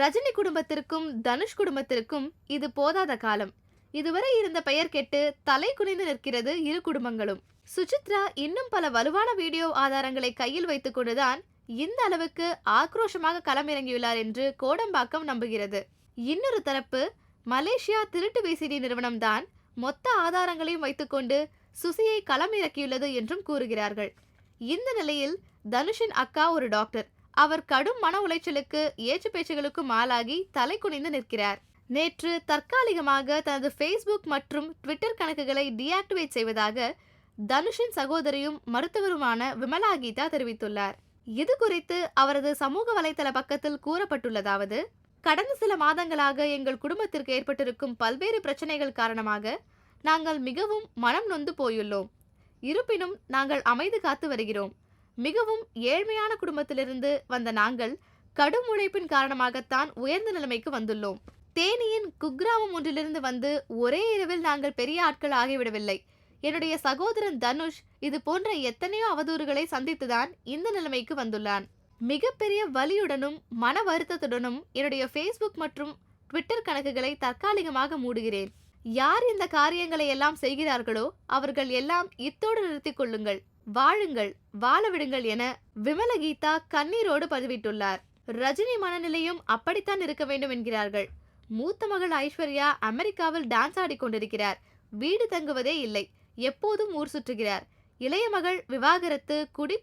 ரஜினி குடும்பத்திற்கும் தனுஷ் குடும்பத்திற்கும் இது போதாத காலம். இதுவரை இருந்த பெயர் கெட்டு தலை குனிந்து நிற்கிறது இரு குடும்பங்களும். சுசித்ரா இன்னும் பல வலுவான வீடியோ ஆதாரங்களை கையில் வைத்துக் கொண்டுதான் இந்த அளவுக்கு ஆக்ரோஷமாக களமிறங்கியுள்ளார் என்று கோடம்பாக்கம் நம்புகிறது. இன்னொரு தரப்பு மலேசியா திருட்டு விசிடி நிறுவனம்தான் மொத்த ஆதாரங்களையும் வைத்துக்கொண்டு சுசியை களமிறக்கியுள்ளது என்றும் கூறுகிறார்கள். இந்த நிலையில் தனுஷின் அக்கா ஒரு டாக்டர். அவர் கடும் மன உளைச்சலுக்கு ஏச்சு பேச்சுகளுக்கும் ஆளாகி தலை குனிந்து நிற்கிறார். நேற்று தற்காலிகமாக தனது ஃபேஸ்புக் மற்றும் ட்விட்டர் கணக்குகளை டீஆக்டிவேட் செய்வதாக தனுஷின் சகோதரியும் மருத்துவருமான விமலா கீதா தெரிவித்துள்ளார். இது குறித்து அவரது சமூக வலைதள பக்கத்தில் கூறப்பட்டுள்ளதாவது கடந்த சில மாதங்களாக எங்கள் குடும்பத்திற்கு ஏற்பட்டிருக்கும் பல்வேறு பிரச்சனைகள் காரணமாக நாங்கள் மிகவும் மனம் நொந்து போயுள்ளோம். இருப்பினும் நாங்கள் அமைதி காத்து வருகிறோம். மிகவும் ஏழ்மையான குடும்பத்திலிருந்து வந்த நாங்கள் கடும் உழைப்பின் காரணமாகத்தான் உயர்ந்த நிலைமைக்கு வந்துள்ளோம். தேனியின் குக்கிராமம் ஒன்றிலிருந்து வந்து ஒரே இரவில் நாங்கள் பெரிய ஆட்கள் ஆகிவிடவில்லை. என்னுடைய சகோதரன் தனுஷ் இது போன்ற எத்தனையோ அவதூறுகளை சந்தித்துதான் இந்த நிலைமைக்கு வந்துள்ளான். மிகப்பெரிய வலியுடனும் மன வருத்தத்துடனும் என்னுடைய ஃபேஸ்புக் மற்றும் ட்விட்டர் கணக்குகளை தற்காலிகமாக மூடுகிறேன். யார் இந்த காரியங்களை எல்லாம் செய்கிறார்களோ அவர்கள் எல்லாம் இத்தோடு நிறுத்திக் கொள்ளுங்கள். வாழுங்கள் வாழ விடுங்கள் என விமலகீதா கண்ணீரோடு பதிவிட்டுள்ளார். ரஜினி மனநிலையும் அப்படித்தான் இருக்க வேண்டும் என்கிறார்கள். மூத்த மகள் ஐஸ்வர்யா அமெரிக்காவில் டான்ஸ் ஆடிக்கொண்டிருக்கிறார் வீடு தங்குவதே இல்லை எப்போதும் ஊர் சுற்றுகிறார். இளைய மகள் விவாகரத்து குடி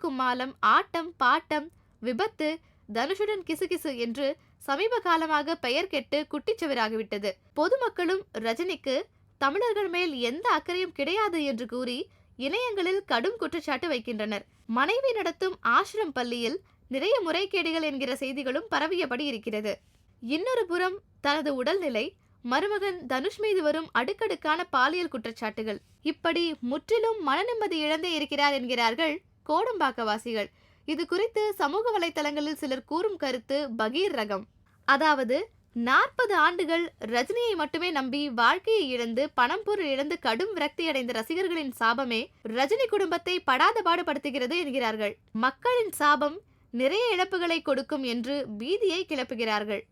ஆட்டம் பாட்டம் விபத்து தனுஷுடன் கிசுகிசு என்று சமீப காலமாக பெயர் கெட்டு குட்டிச்சுவராகிவிட்டது பொதுமக்களும் ரஜினிக்கு தமிழர்கள் மேல் எந்த அக்கறையும் கிடையாது என்று கூறி இணையங்களில் கடும் குற்றச்சாட்டு வைக்கின்றனர். மனைவி நடத்தும் ஆசிரம் பள்ளியில் நிறைய முறைகேடுகள் என்கிற செய்திகளும் பரவியபடி இருக்கிறது. இன்னொரு புறம் தனது உடல்நிலை மருமகன் தனுஷ் மீது வரும் அடுக்கடுக்கான பாலியல் குற்றச்சாட்டுகள். இப்படி முற்றிலும் மனநிம்மதி இழந்தே இருக்கிறார் என்கிறார்கள் கோடம்பாக்கவாசிகள். இது குறித்து சமூக வலைத்தளங்களில் சிலர் கூறும் கருத்து பகீர் ரகம். அதாவது நாற்பது ஆண்டுகள் ரஜினியை மட்டுமே நம்பி வாழ்க்கையை இழந்து பணம் பொருள் இழந்து கடும் விரக்தி அடைந்த ரசிகர்களின் சாபமே ரஜினி குடும்பத்தை படாத பாடுபடுத்துகிறது என்கிறார்கள். மக்களின் சாபம் நிறைய இழப்புகளை கொடுக்கும் என்று பீதியை கிளப்புகிறார்கள்.